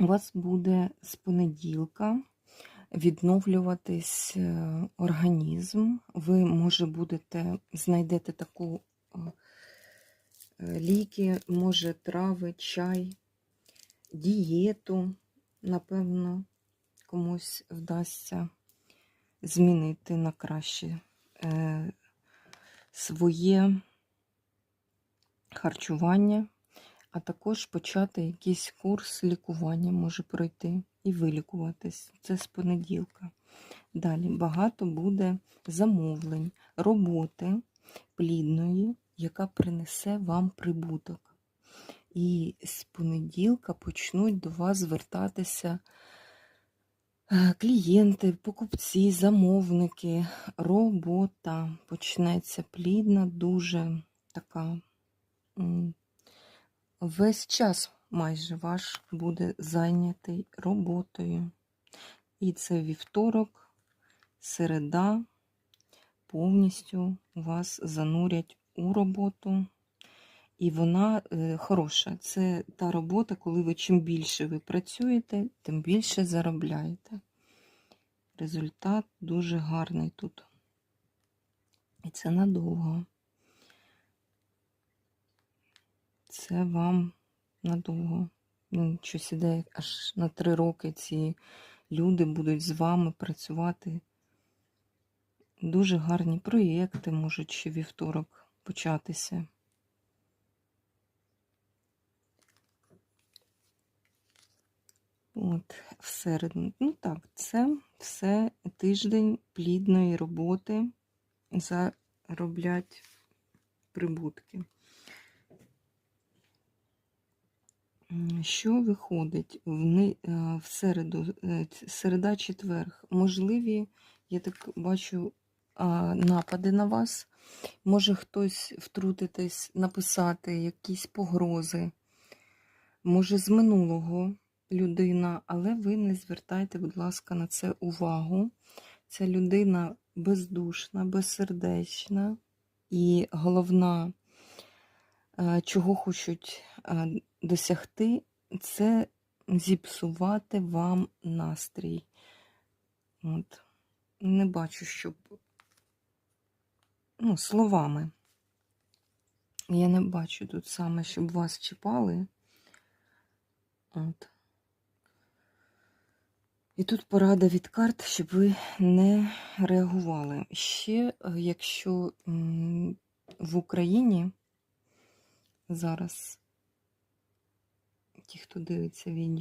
у вас буде з понеділка відновлюватись е, організм. Ви, може, будете, знайдете таку е, е, ліки, може, трави, чай, дієту, напевно, комусь вдасться змінити на краще своє харчування, а також почати якийсь курс лікування, може пройти і вилікуватись. Це з понеділка. Далі багато буде замовлень, роботи плідної, яка принесе вам прибуток. І з понеділка почнуть до вас звертатися е, клієнти, покупці, замовники, робота почнеться плідна, дуже така. Весь час майже ваш буде зайнятий роботою. І це вівторок, середа повністю вас занурять у роботу. І вона е, хороша. Це та робота, коли ви чим більше ви працюєте, тим більше заробляєте. Результат дуже гарний тут. І це надовго. Це вам надовго. Ну, Щось іде аж на три роки ці люди будуть з вами працювати. Дуже гарні проєкти можуть ще вівторок початися. От, всередину. Ну так, це все тиждень плідної роботи зароблять прибутки. Що виходить е, в середу, е, середа четверг? Можливі, я так бачу, напади на вас. Може хтось втрутитись, написати якісь погрози. Може, з минулого людина, але ви не звертайте, будь ласка, на це увагу. Ця людина бездушна, безсердечна і головна, чого хочуть е, досягти, це зіпсувати вам настрій. От. Не бачу, щоб ну, словами. Я не бачу тут саме, щоб вас чіпали. От. І тут порада від карт, щоб ви не реагували. Ще, е, якщо в Україні зараз. Ті, хто дивиться відео,